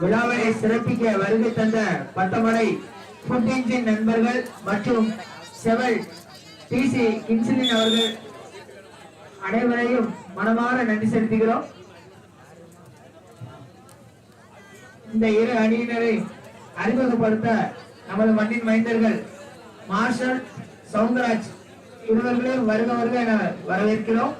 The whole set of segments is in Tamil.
விழாவை சிறப்பிக்க வருகை தந்த பட்டமலை ஃபுட் இன்ஜின் நண்பர்கள் மற்றும் செவல் டிசி கின்சிலின் அவர்கள் அனைவரையும் மனமாற நன்றி செலுத்துகிறோம். இந்த இரு அணியினரை அறிமுகப்படுத்த நமது மண்ணின் மைந்தர்கள் மார்ஷல் சவுந்தரராஜ் இருவர்களையும் வருக வருக என வரவேற்கிறோம்.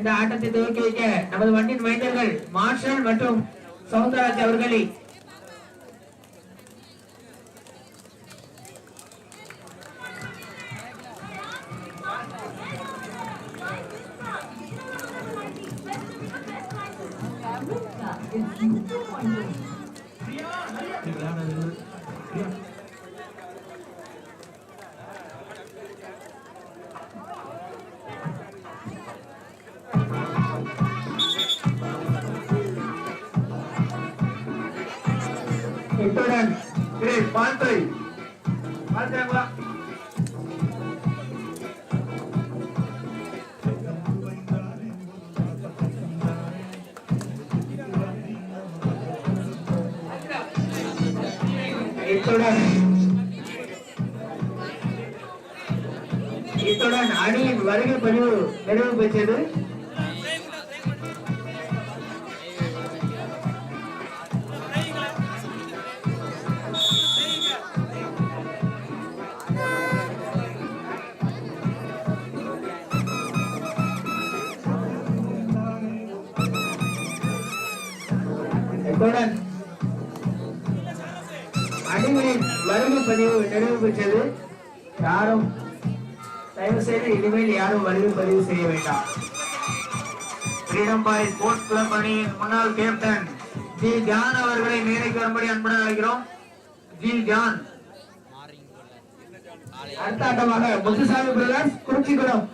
இந்த ஆட்டத்தை துவக்கி வைக்க நமது வண்டியின் மைந்தர்கள் மார்ஷல் மற்றும் சவுந்தரராஜ் அவர்களை இத்துடன் ஏய் பால்தை பார்க்கிறாங்களா இத்துடன் இத்துடன் அணியின் வருகை பதிவு நிறைவு பெற்றது இத்துடன் அணிகளின் வருகை பதிவு நிறைவு பெற்றது. யாரும் தயவு செய்து இனிமேல் யாரும் வருகை பதிவு செய்ய வேண்டாம். ஃப்ரீடம் பாய் ஸ்போர்ட்ஸ் கிளப் அணியின் முன்னாள் கேப்டன் ஜி ஜான் அவர்களை மேடைக்கு வரும்படி அன்புடன் அழைக்கிறோம். G John. அடுத்த ஆட்டமாக முத்துசாமி பிரதர்ஸ் குறிச்சிக்குளம்.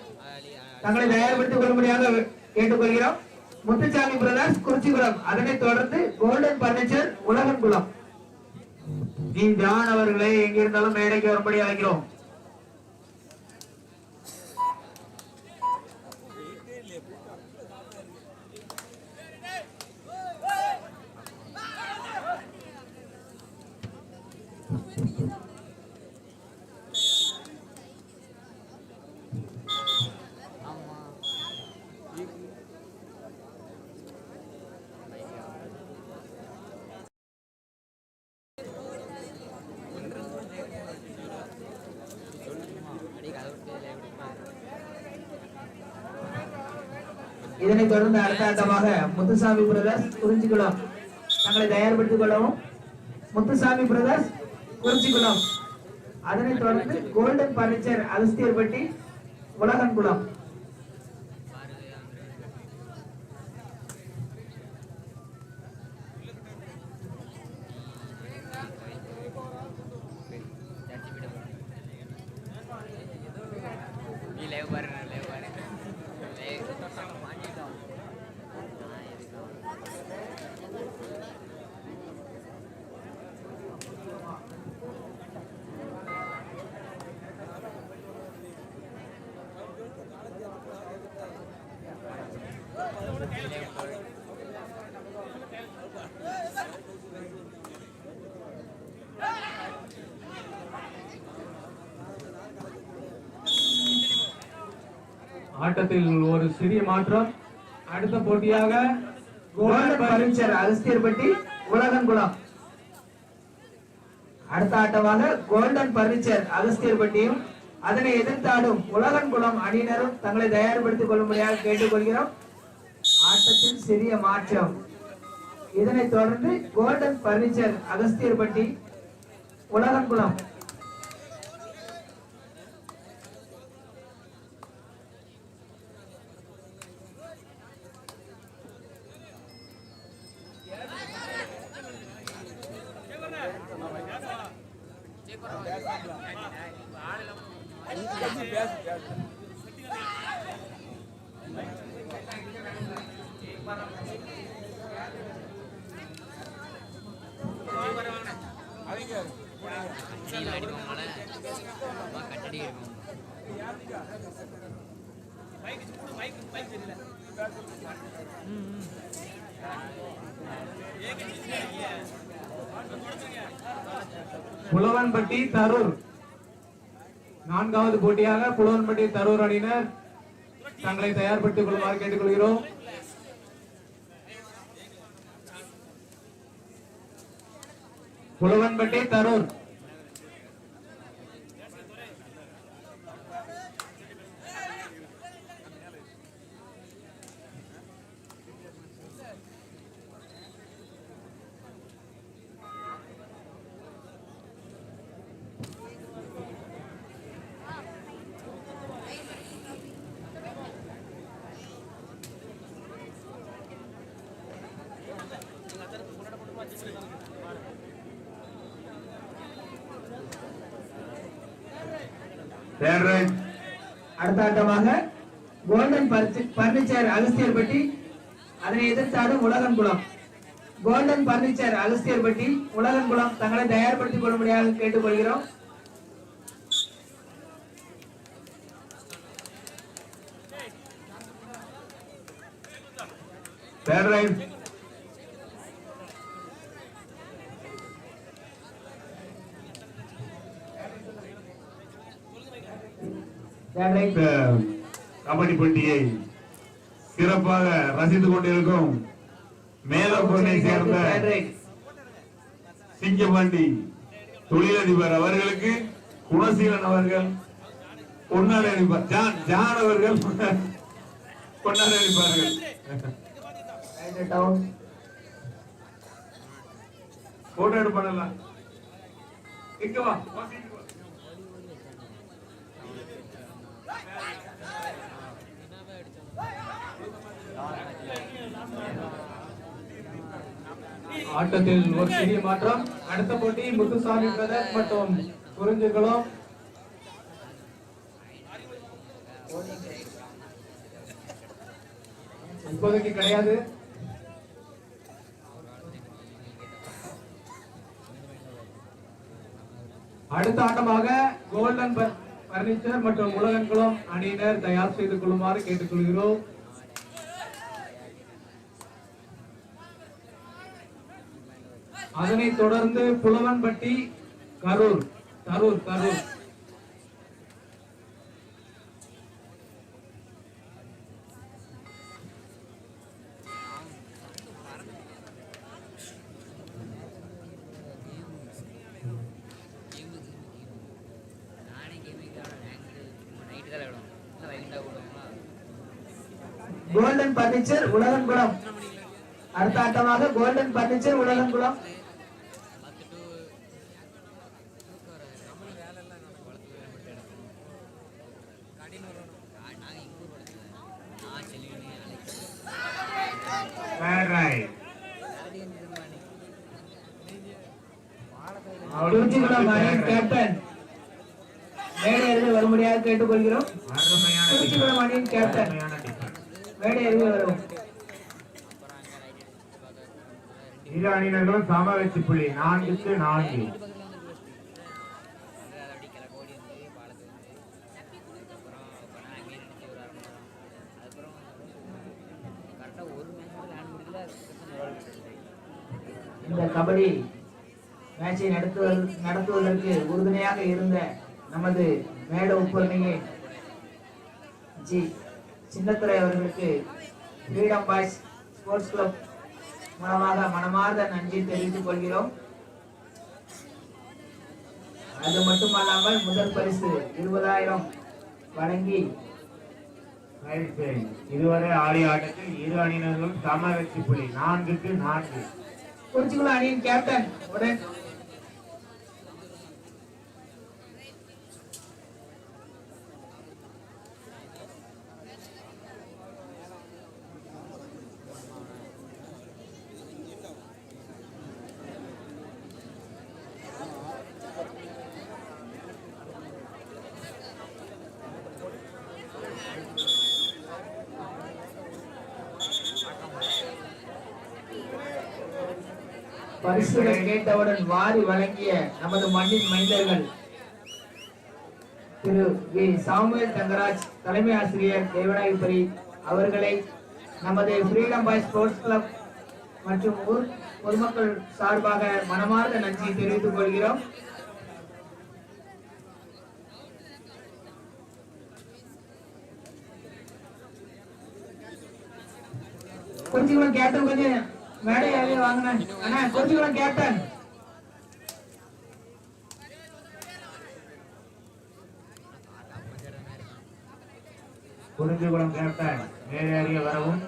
தங்களை தயார்படுத்திக் கொள்ளும்படியாக கேட்டுக்கொள்கிறோம். முத்துசாமி பிரதர்ஸ் குறிச்சிபுரம் அதனைத் தொடர்ந்து கோல்டன் பர்னிச்சர் உலகன்குளம் நீ ஜான் அவர்களை எங்கிருந்தாலும் மேடைக்கு வரும்படி அழைக்கிறோம். இதனைத் தொடர்ந்து அடுத்த ஆட்டமாக முத்துசாமி பிரதர்ஸ் குறிஞ்சிக்குளம் தங்களை தயார்படுத்திக் கொள்ளவும். முத்துசாமி பிரதர்ஸ் குறிஞ்சிக்குளம் அதனைத் தொடர்ந்து கோல்டன் பர்னிச்சர் அகஸ்தியர்பட்டி உலகன்குளம் ஆட்டத்தில் ஒரு சிறிய மாற்றம். அடுத்த போட்டியாக கோல்டன் பர்னிச்சர் அகஸ்தியர்பட்டி உலகன்குளம். அடுத்த ஆட்டமாக கோல்டன் பர்னிச்சர் அகஸ்தியர்பட்டியும் அதனை எதிர்த்தாடும் உலகன்குளம் அணியினரும் தங்களை தயார்படுத்திக் கொள்ளும்படியாக கேட்டுக்கொள்கிறோம். ஆட்டத்தில் சிறிய மாற்றம். இதனைத் தொடர்ந்து கோல்டன் பர்னிச்சர் அகஸ்தியர்பட்டி உலகன்குளம். கட்டடி இருக்கும் புலவன்பட்டி தரூர். நான்காவது போட்டியாக புலவன்பட்டி தரூர் அணியினர் தங்களை தயார்படுத்திக் கொள்ளுமாறு கேட்டுக்கொள்கிறோம். புலவன்பட்டி தரூர் தேர்ட் ரைட் போராட்டமாக கோல்டன் பர்ச்ச- பர்னிச்சர் அகஸ்தியர்பட்டி அதனை எதிர்த்தாடும் உலகன்குளம் கோல்டன் பர்னிச்சர் அகஸ்தியர்பட்டி உலகன்குளம் தங்களை தயார்படுத்திக் கொள்ளும்படியாக கேட்டுக்கொள்கிறோம். பேரலைன் இந்த கபடி போட்டியை சிறப்பாக ரசித்துக் கொண்டிருக்கும் மேலப்பொருளை சேர்ந்த. சிங்கபாண்டி தொழிலதிபர் அவர்களுக்கு குணசீலன் அவர்கள் பொன்னாடை அளிப்பார் ஜான் ஜான் அவர்கள் பொன்னாடை down. போட்டோ எடுப்பானலாம் இங்க வா ஆட்டத்தில் ஒரு சிறிய மாற்றம். அடுத்த போட்டி முத்துசாமி பிரதர் மற்றும் குறிஞ்சுகளும் இப்போதைக்கு கிடையாது. அடுத்த ஆட்டமாக கோல்டன் பர்னிச்சர் மற்றும் உலகன்குளம் அணியினர் தயார் செய்து கொள்ளுமாறு கேட்டுக்கொள்கிறோம். அதனைத் தொடர்ந்து புலவன்பட்டி கரூர் கரூர் கரூர். கோல்டன் பர்னிச்சர் உலகன்குளம் அடுத்த ஆட்டமாக கோல்டன் பர்னிச்சர் உலகன்குளம் குறிச்சிக்குளம் அணியின் கேப்டன் டிஃபன் மேடையர்கள் வரும் இரு அணியினர்களும் சம வெற்றி புள்ளி. நான்குக்கு நான்கு. இந்த கபடி மேட்சை நடத்துவதற்கு உறுதுணையாக இருந்த நமது மேட உப்பரணியை ஜி சின்னத்துறை அவர்களுக்கு ஃப்ரீடம் பாய்ஸ் ஸ்போர்ட்ஸ் கிளப் மூலமாக மனமார்ந்த நன்றி தெரிவித்துக் கொள்கிறோம். அது மட்டுமல்லாமல் முதல் பரிசு இருபதாயிரம் வழங்கி இதுவரை ஆடிய ஆட்டத்தில் இரு அணியினர்களும் சம வெற்றி புள்ளி நான்குக்கு நான்கு. குறிச்சிக்குளம் அணியின் கேப்டன் உடன். பரிசுகள் கேட்டவுடன் வாரி வழங்கிய நமது மண்ணின் மைந்தர்கள். திரு வி. சாமுவேல் தங்கராஜ் தலைமை ஆசிரியர் தேவநாயகபுரி அவர்களை நமது ஃப்ரீடம் பாய் ஸ்போர்ட்ஸ் கிளப் மற்றும் ஊர் பொதுமக்கள் சார்பாக மனமார்ந்த நன்றியை தெரிவித்துக் கொள்கிறோம். கொஞ்சம் கேப்டன் கொஞ்சம். மேடை யாரையும் வாங்கினேன். அண்ணா குறிச்சிக்குளம் கேப்டன் குறிஞ்சிக்குளம் கேப்டன் மேலேறிய வரவும்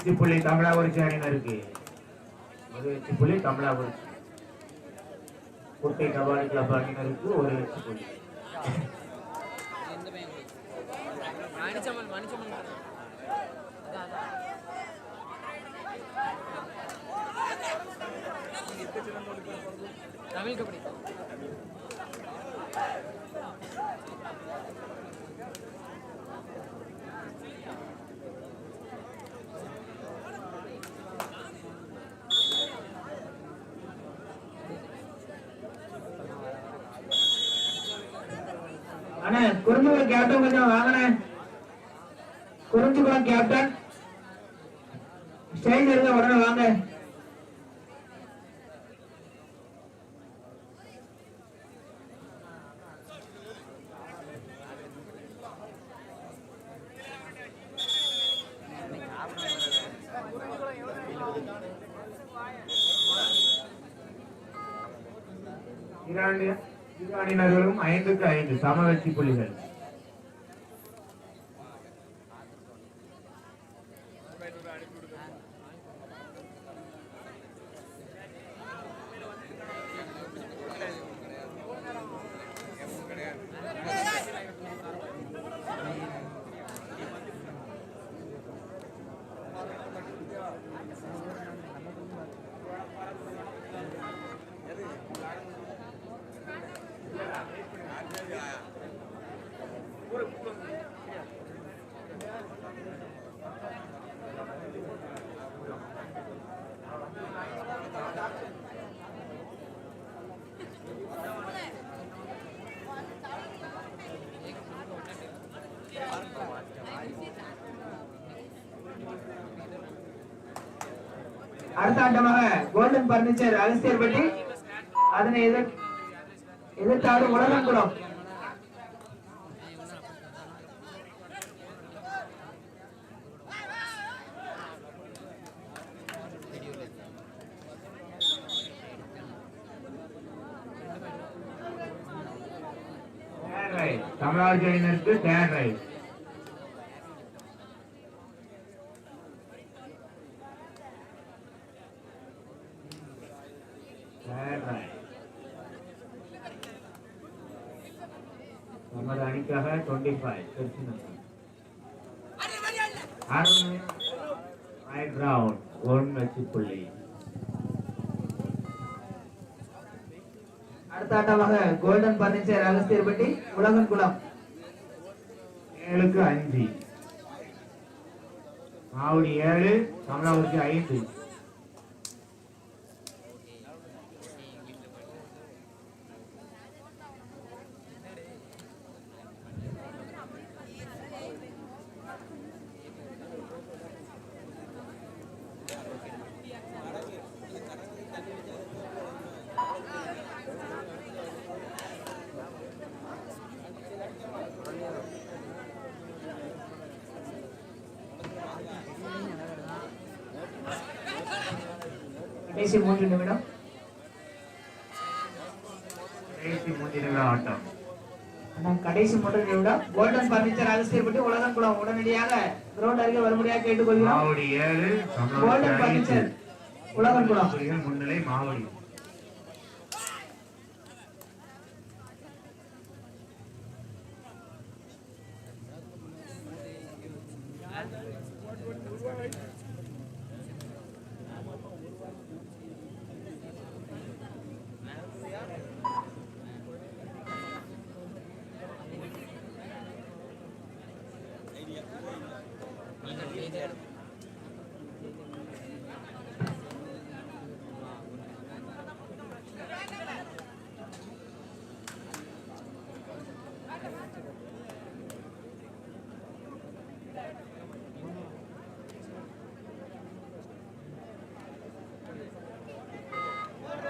ஒரு வெற்றி புள்ளி தமிழாபுரிச்சி அணியினருக்கு ஒரு வெற்றி புள்ளி தமிழாபுரிச்சி குட்டை கபாடி கிளப் அணியினருக்கு ஒரு வெற்றி புள்ளி தமிழ் கபடி. அண்ணா குறிஞ்சிக்குளம் கேப்டன் கொஞ்சம் வாங்கினே குறிஞ்சிக்குளம் கேப்டன். ஸ்டேஜ் இருக்க உடனே வாங்க. இரண்டு. இரு அணியினர்களும் ஐந்துக்கு ஐந்து சமவெற்றி புள்ளிகள் அடுத்த ஆட்டமாக கோல்டன் பர்னிச்சர் அகஸ்தியர்பட்டி அதனை எதிர் எதிர்த்தாடு உலகங்குளம் தமிழ்நாடு அணியினருக்கு third raid 45. Arun raid round one வச்சு புள்ளி அடுத்த ஆட்டமாக கோல்டன் பர்னிச்சர் அகஸ்தியர்பட்டி உலகன் குளம் ஏழுக்கு அஞ்சு மாவுடி ஏழு கமலாவுக்கு ஐந்து அண்ணா, கடைசி மூன்று நிமிடம் கோல்டன் பர்னிச்சர் அகஸ்தியர்பட்டி உலகங்குளம் உடனடியாக கிரவுண்ட் அருகே வரும்படியாக கேட்டுக்கொள்கிறோம். கோல்டன் பர்னிச்சர் உலகங்குளம் புலிகள் முன்னிலை மாவடி.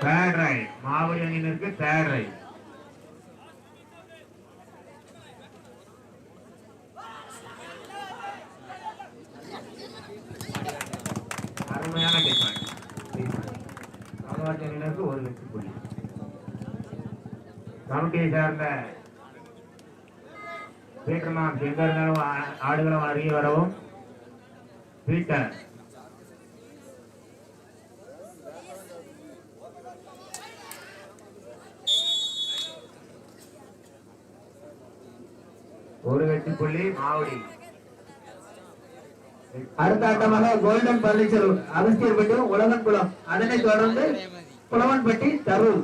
தேர்ட் ரைட் மாவடி அணியினருக்கு தேர்ட் ரைட் அருமையான டிஃபன் தமிழ்நாட்டு அணியினருக்கு ஒரு வெற்றி புள்ளி. கமிட்டியை சார்ந்த பீட்டர்மாம் செங்கர்களும் ஆடுகளும் அருகே வரவும் பீட்டர் ஒரு வெற்றி புள்ளி மாவடி. அடுத்த ஆட்டமாக கோல்டன் பர்னிச்சர் அகஸ்தியர்பட்டி உலகன்குளம். அதனைத் தொடர்ந்து புலவன்பட்டி தரூர்.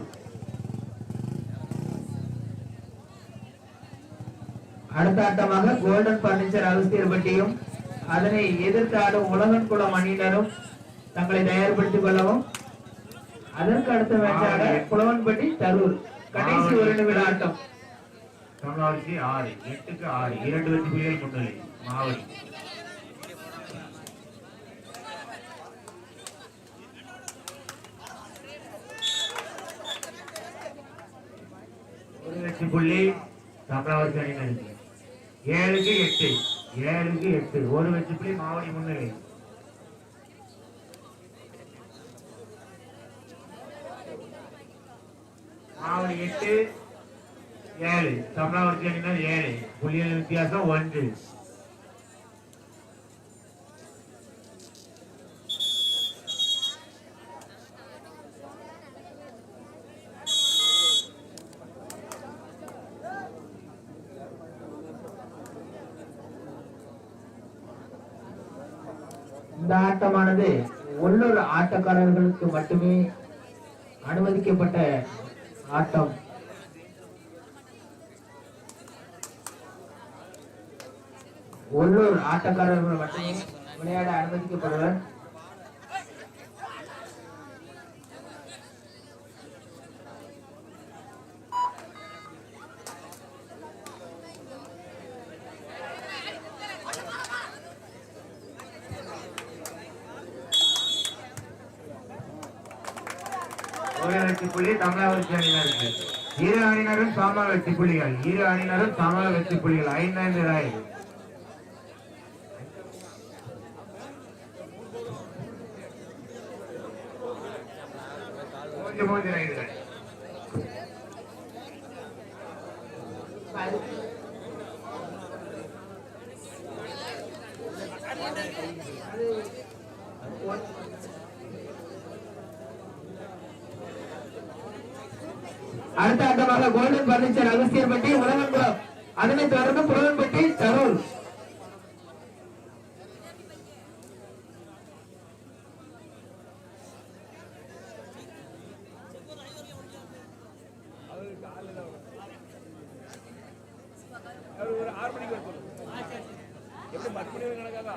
அடுத்த ஆட்டமாக கோல்டன் பர்னிச்சர் அகஸ்தியர்பட்டியும் அதனை எதிர்த்து ஆடும் உலகன்குளம் அணியினரும் தங்களை தயார்படுத்திக் கொள்ளவும். அதற்கு அடுத்த மேட்சாக புலவன்பட்டி தரூர். கடைசி ஒரு நிமிட ஆட்டம். தமிழ்நாடுக்கு ஆறு எட்டுக்கு ஆறு இரண்டு வெற்றி புள்ளிகள் முன்னிலை மாவடி. ஒரு வெற்றி புள்ளி தமிழாவது அணியினருக்கு ஏழுக்கு எட்டு ஏழுக்கு எட்டு ஒரு வெற்றி புள்ளி மாவடி முன்னிலை மாவடி எட்டு ஏழு. தமிழாவது அணியினர் ஏழு. புள்ளியல் வித்தியாசம் ஒன்று. இந்த ஆட்டமானது உள்ளூர் ஆட்டக்காரர்களுக்கு மட்டுமே அனுமதிக்கப்பட்ட ஆட்டம். உள்ளூர் ஆட்டக்காரர்கள் மட்டும் விளையாட அனுமதிக்கப்படுவர். வெற்றி புள்ளி தமிழக அணியினருக்கு இரு அணியினரும் சம வெற்றி புள்ளிகள். இரு அணியினரும் சம வெற்றி புள்ளிகள். ஐந்து ஐந்து ராய் மூன்று அடுத்த ஆட்டமாக கோல்டன் பர்னிச்சர் அகஸ்தியர்பட்டி உலகங்குளம் அதனைத் தொடர்ந்து புலவன்பட்டி தரூர் கணக்காக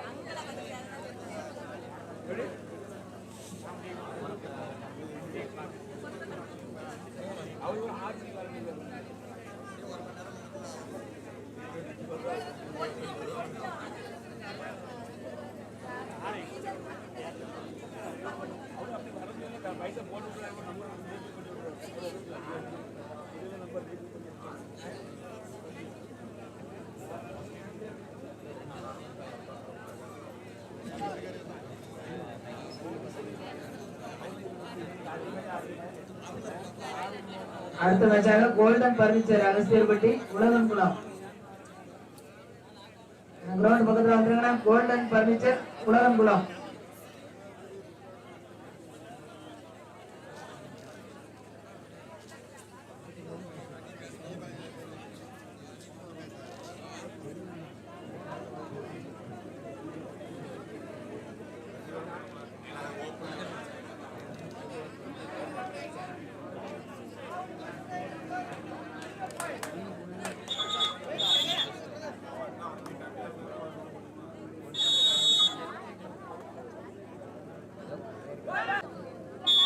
அடுத்த மேட்சாக golden furniture Agasthiyarpatti Ulagankulam ground பக்கத்தில் வந்துருங்கன்னா கோல்டன் பர்னிச்சர் உலகங்குளம்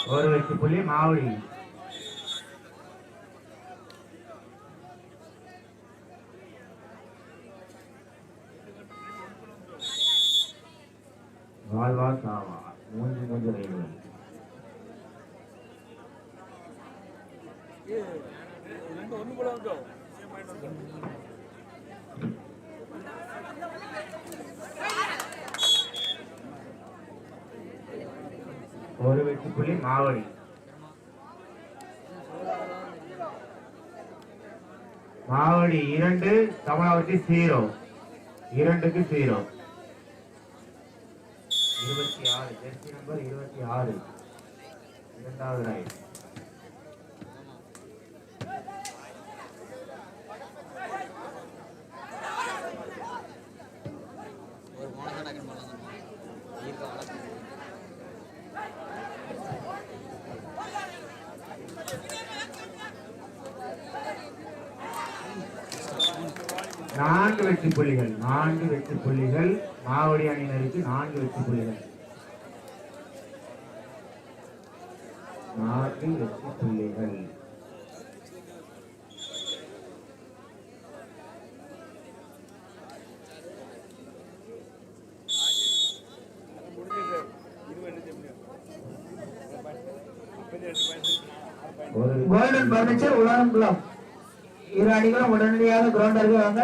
ஒரு வெற்றி புள்ளி மாவடி மாவடி. மாவடி இரண்டு தமிழாவட்டி ஜீரோ இரண்டுக்கு ஜீரோ இருபத்தி ஆறு. ஜெர்சி நம்பர் இருபத்தி ஆறு. இரண்டாவது ரைட் ஒரு போன தான் டக்குன்னு பண்ணலாம் ஈர்க்க வளர்த்து நான்கு வெற்றி புள்ளிகள் நான்கு வெற்றி புள்ளிகள் மாவடி அணியினருக்கு நான்கு வெற்றி புள்ளிகள் நான்கு வெற்றி புள்ளிகள் கோல்டன் பர்னிச்சர் உலகம் குளம் இரு அணிகளும் உடனடியாக கிரவுண்டருக்கு வாங்க.